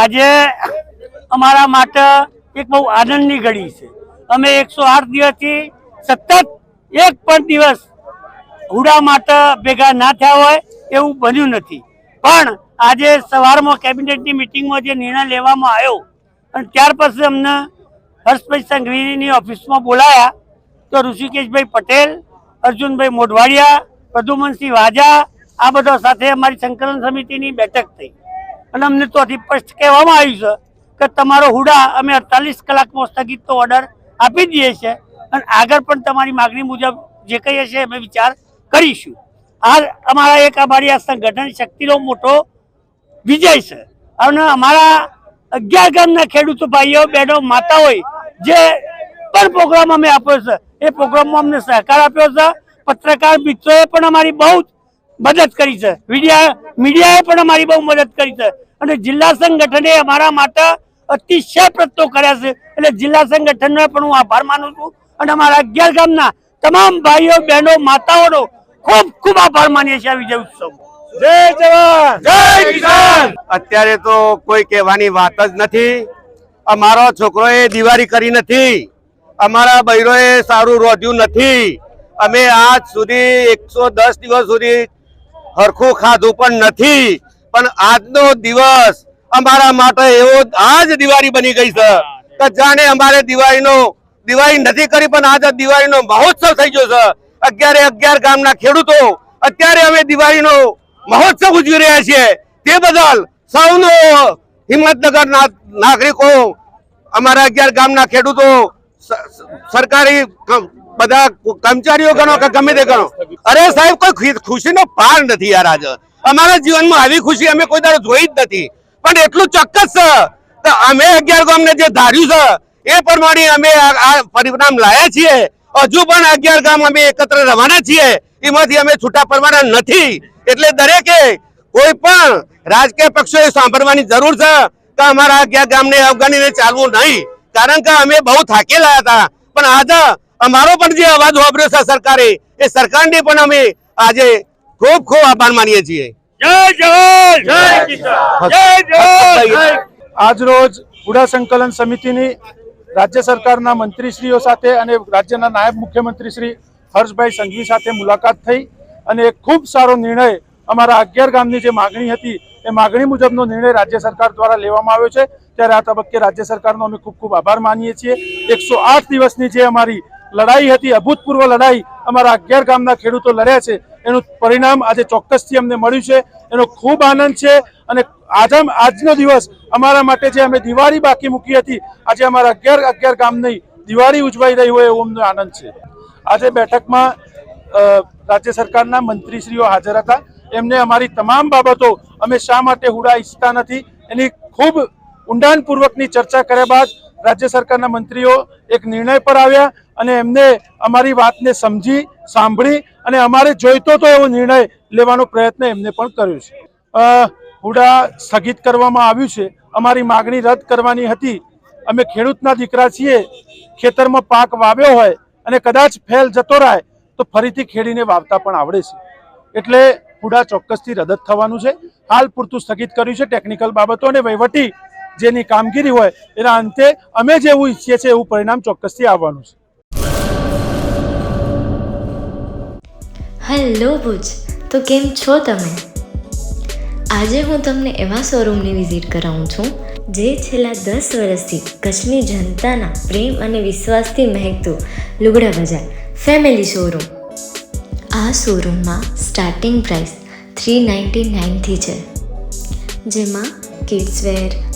આજે અમારા માટે એક બહુ આનંદની ઘડી છે. અમે એકસો આઠ દિવસથી સતત એક પણ દિવસ હુડા માટે ભેગા ના થયા હોય એવું બન્યું નથી. પણ આજે સવારમાં કેબિનેટની મિટિંગમાં જે નિર્ણય લેવામાં આવ્યો, અને ત્યાર પછી અમને હર્ષભાઈ સંઘવીની ઓફિસમાં બોલાયા, તો ઋષિકેશભાઈ પટેલ, અર્જુનભાઈ મોઢવાડિયા પ્રદુમનસિંહ વાજા, આ બધા સાથે અમારી સંકલન સમિતિની બેઠક થઈ. અને અમને તો સ્પષ્ટ કહેવામાં આવ્યું છે કે તમારો હુડા અમે અડતાલીસ કલાકમાં સ્થગિતનો ઓર્ડર આપી દઈએ છીએ અને આગળ પણ તમારી માગણી મુજબ જે કહીએ છીએ અમે વિચાર કરીશું. આ અમારા એક અમારી આ સંગઠન શક્તિનો મોટો વિજય છે. અને અમારા અગિયાર ગામના ખેડૂતો ભાઈઓ, બહેનો, માતાઓએ જે પણ પ્રોગ્રામ અમે આપ્યો છે, એ પ્રોગ્રામમાં અમને સહકાર આપ્યો છે. પત્રકાર મિત્રોએ પણ અમારી બહુ મદદ કરી છે. મીડિયા મીડિયાએ પણ અમારી બહુ મદદ કરી છે. અને જિલ્લા સંગઠને અમારા માટે અતિશય પ્રયત્નો કર્યા છે. એટલે જિલ્લા સંગઠનનો પણ હું આભાર માનું છું અને અમારા અગિયાર ગામના તમામ ભાઈઓ બહેનો માતાઓનો ખૂબ ખૂબ આભાર માનીએ છીએ આ વિજય ઉત્સવ. જય જવાન! જય કિસાન! અત્યારે તો કોઈ કહેવાની વાત જ નથી. અમારો છોકરોએ દિવાળી કરી નથી. અમારા બૈરોએ સારું રોધ્યું નથી. અમે આજ સુધી એકસો દસ દિવસ સુધી હરખું ખાધું પણ નથી. પણ આજનો દિવસ અમારા માટે એવો આજ દિવાળી બની ગઈ છે. કે જાણે અમારે દિવાળીનો દિવાળી નથી કરી પણ આજે દિવાળીનો મહોત્સવ થઈ ગયો છે. અગિયારે અગિયાર ગામના ખેડૂતો અત્યારે અમે દિવાળીનો મહોત્સવ ઉજવી રહ્યા છીએ તે બદલ સૌનો હિંમતનગર નાગરિકો અમારા અગિયાર ગામના ખેડૂતો સરકારી બધા કર્મચારીઓ ગણો કે ગમે તે ગણો. અરે સાહેબ કોઈ ખુશી- ખુશીનો પાર નથી યાર આજે. અમારા જીવનમાં આવી ખુશી અમે કોઈ દાડો જોઈ જ નથી. પણ એટલું ચોક્કસ છે અમે અગિયાર ગામને જે ધાર્યું છે, એ પ્રમાણે અમે આ પરિણામ લાયા છીએ. હજુ પણ અગિયાર ગામ અમે એકત્ર રવાના છીએ. એમાંથી અમે છૂટા પડવાના નથી. એટલે દરેકે કોઈ પણ રાજકીય પક્ષોએ સાંભળવાની જરૂર છે કે અમારા અગિયાર ગામને અફઘાનીને ચાલવું નહીં. કારણ કે અમે બહુ થાકેલા હતા. પણ આજે અમારો પણ જે અવાજ વાપર્યો છે સરકારે, એ સરકારને પણ અમે આજે ખૂબ ખૂબ આભાર માનીએ છીએ. આજ રોજ જય કિસાન! જય જવાન! જય આજરોજ હુડા સંકલન સમિતિની રાજ્ય સરકારના મંત્રીશ્રીઓ સાથે અને રાજ્યના નાયબ મુખ્યમંત્રી શ્રી હર્ષભાઈ સંઘવી સાથે મુલાકાત થઈ અને એક ખૂબ સારો નિર્ણય અમારા અગિયાર ગામની જે માગણી હતી એ માગણી મુજબનો નિર્ણય રાજ્ય સરકાર દ્વારા લેવામાં આવ્યો છે. ત્યારે આ તબક્કે રાજ્ય સરકારનો અમે ખૂબ ખૂબ આભાર માનીએ છીએ. એકસો આઠ દિવસની જે અમારી લડાઈ હતી અભૂતપૂર્વ લડાઈ અમારા અગિયાર ગામના ખેડૂતો લડ્યા છે. એનું પરિણામ આજે ચોક્કસથી અમને મળ્યું છે. એનો ખૂબ આનંદ છે અને આજે, આજનો દિવસ અમારા માટે જે અમે દિવાળી બાકી મૂકી હતી, આજે અમારા અગિયાર અગિયાર ગામની દિવાળી ઉજવાઈ રહી હોય એવો અમને આનંદ છે. આજે બેઠકમાં રાજ્ય સરકારના મંત્રીશ્રીઓ હાજર હતા. એમને અમારી તમામ બાબતો અમે શા માટે હુડા ઈચ્છતા નથી, એની ખૂબ ઊંડાણપૂર્વકની ચર્ચા કર્યા બાદ રાજ્ય સરકારના મંત્રીઓ એક નિર્ણય પર આવ્યા અને એમને અમારી વાતને સમજી, સાંભળી અને અમારે જોઈતો તો એવો નિર્ણય લેવાનો પ્રયત્ન એમને પણ કર્યો છે. હુડા સ્થગિત કરવામાં આવ્યું છે. અમારી માગણી રદ કરવાની હતી. અમે ખેડૂતના દીકરા છીએ. ખેતરમાં પાક વાવ્યો હોય અને કદાચ ફેલ જતો રહે તો ફરીથી ખેડીને વાવતા પણ આવડે છે. એટલે હુડા ચોક્કસથી રદ થવાનું છે. હાલ પૂરતું સ્થગિત કર્યું છે ટેકનિકલ બાબતો અને વહીવટી જેની કામગીરી હોય એના અંતે અમે જેવું ઈચ્છીએ છીએ એવું પરિણામ ચોક્કસથી આવવાનું છે. હેલો ભુજ, તો કેમ છો તમે? આજે હું તમને એવા શોરૂમની વિઝિટ કરાવું છું, જે છેલ્લા દસ વર્ષથી કચ્છની જનતાના પ્રેમ અને વિશ્વાસથી મહેકતું લુગડા બજાર ફેમિલી શોરૂમ આ શોરૂમમાં સ્ટાર્ટિંગ પ્રાઇસ થ્રી નાઇન્ટી નાઇનથી છે. જેમાં kids wear